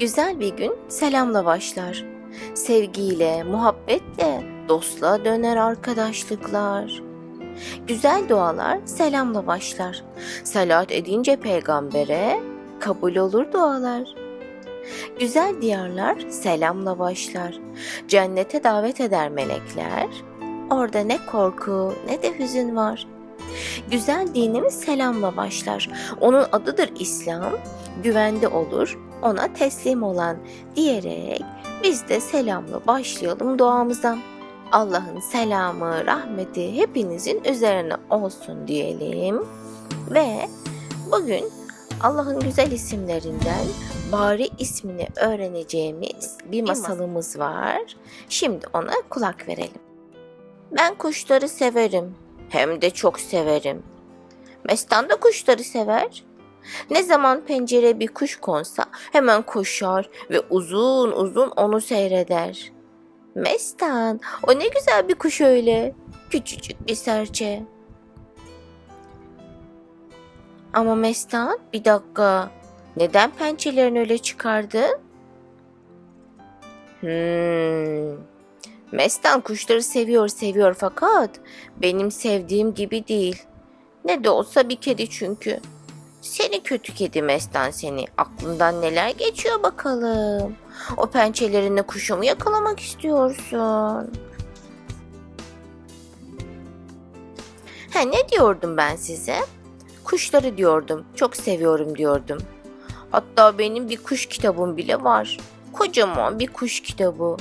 Güzel bir gün selamla başlar. Sevgiyle, muhabbetle dostluğa döner arkadaşlıklar. Güzel dualar selamla başlar. Salat edince peygambere kabul olur dualar. Güzel diyarlar selamla başlar. Cennete davet eder melekler. Orada ne korku ne de hüzün var. Güzel dinimiz selamla başlar. Onun adıdır İslam. Güvende olur, ona teslim olan diyerek biz de selamla başlayalım duamıza. Allah'ın selamı, rahmeti hepinizin üzerine olsun diyelim. Ve bugün Allah'ın güzel isimlerinden Bari ismini öğreneceğimiz bir masalımız var. Şimdi ona kulak verelim. Ben kuşları severim. Hem de çok severim. Mestan da kuşları sever. Ne zaman pencereye bir kuş konsa hemen koşar ve uzun uzun onu seyreder. Mestan, o ne güzel bir kuş öyle. Küçücük bir serçe. Ama Mestan, bir dakika. Neden pençelerini öyle çıkardı? Hmm. Mestan kuşları seviyor seviyor fakat benim sevdiğim gibi değil. Ne de olsa bir kedi çünkü. Seni kötü kedi Mestan seni. Aklından neler geçiyor bakalım. O pençelerinle kuşumu yakalamak istiyorsun. Ha ne diyordum ben size? Kuşları diyordum. Çok seviyorum diyordum. Hatta benim bir kuş kitabım bile var. Kocaman bir kuş kitabı.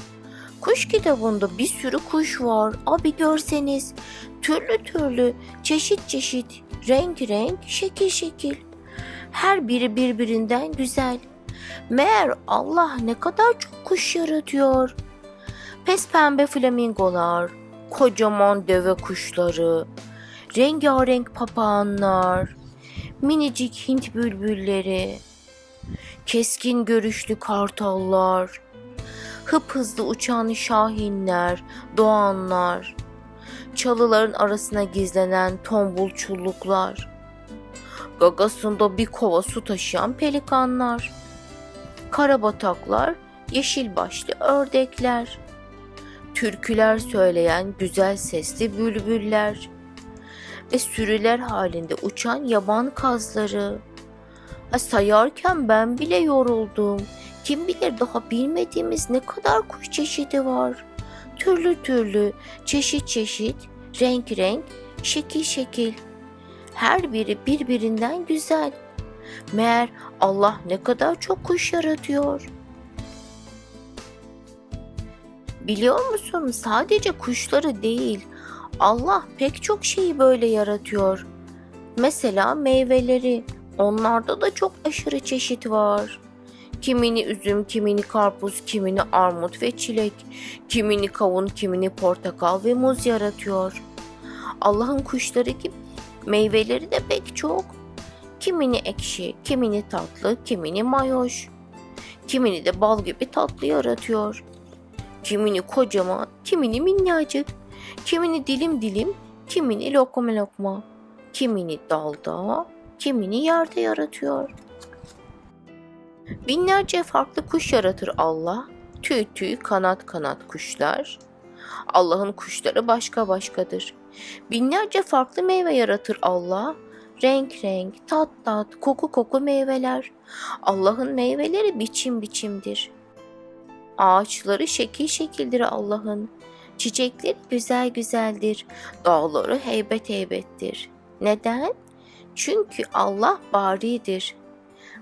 Kuş kitabında bir sürü kuş var. Abi görseniz türlü türlü, çeşit çeşit, renk renk, şekil şekil. Her biri birbirinden güzel. Meğer Allah ne kadar çok kuş yaratıyor. Pes pembe flamingolar, kocaman deve kuşları, rengarenk papağanlar, minicik Hint bülbülleri, keskin görüşlü kartallar, hıp hızlı uçan şahinler, doğanlar, çalıların arasına gizlenen tombul çulluklar, gagasında bir kova su taşıyan pelikanlar, karabataklar, yeşil başlı ördekler, türküler söyleyen güzel sesli bülbüller ve sürüler halinde uçan yaban kazları. Ha, sayarken ben bile yoruldum. Kim bilir daha bilmediğimiz ne kadar kuş çeşidi var. Türlü türlü, çeşit çeşit, renk renk, şekil şekil. Her biri birbirinden güzel. Meğer Allah ne kadar çok kuş yaratıyor. Biliyor musun sadece kuşları değil, Allah pek çok şeyi böyle yaratıyor. Mesela meyveleri, onlarda da çok aşırı çeşit var. Kimini üzüm, kimini karpuz, kimini armut ve çilek, kimini kavun, kimini portakal ve muz yaratıyor. Allah'ın kuşları gibi meyveleri de pek çok. Kimini ekşi, kimini tatlı, kimini mayoş. Kimini de bal gibi tatlı yaratıyor. Kimini kocaman, kimini minnacık. Kimini dilim dilim, kimini lokma lokma. Kimini dalda, kimini yerde yaratıyor. Binlerce farklı kuş yaratır Allah. Tüy tüy, kanat kanat kuşlar. Allah'ın kuşları başka başkadır. Binlerce farklı meyve yaratır Allah. Renk renk, tat tat, koku koku meyveler. Allah'ın meyveleri biçim biçimdir. Ağaçları şekil şekildir Allah'ın. Çiçekleri güzel güzeldir. Dağları heybet heybettir. Neden? Çünkü Allah baridir.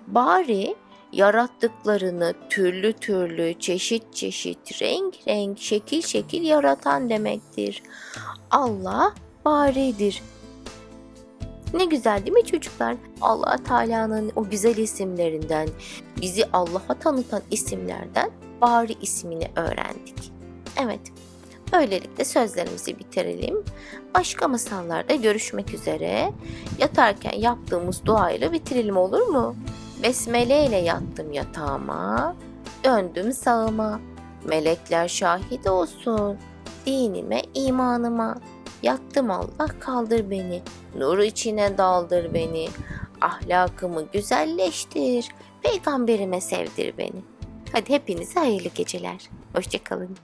Bari yarattıklarını türlü türlü, çeşit çeşit, renk renk, şekil şekil yaratan demektir. Allah baridir. Ne güzel değil mi çocuklar? Allah Teala'nın o güzel isimlerinden, bizi Allah'a tanıtan isimlerden Bari ismini öğrendik. Evet, böylelikle sözlerimizi bitirelim. Başka masallarda görüşmek üzere. Yatarken yaptığımız duayla bitirelim olur mu? Besmele ile yattım yatağıma, döndüm sağıma. Melekler şahit olsun, dinime, imanıma. Yattım Allah kaldır beni, nur içine daldır beni. Ahlakımı güzelleştir, peygamberime sevdir beni. Hadi hepinize hayırlı geceler. Hoşçakalın.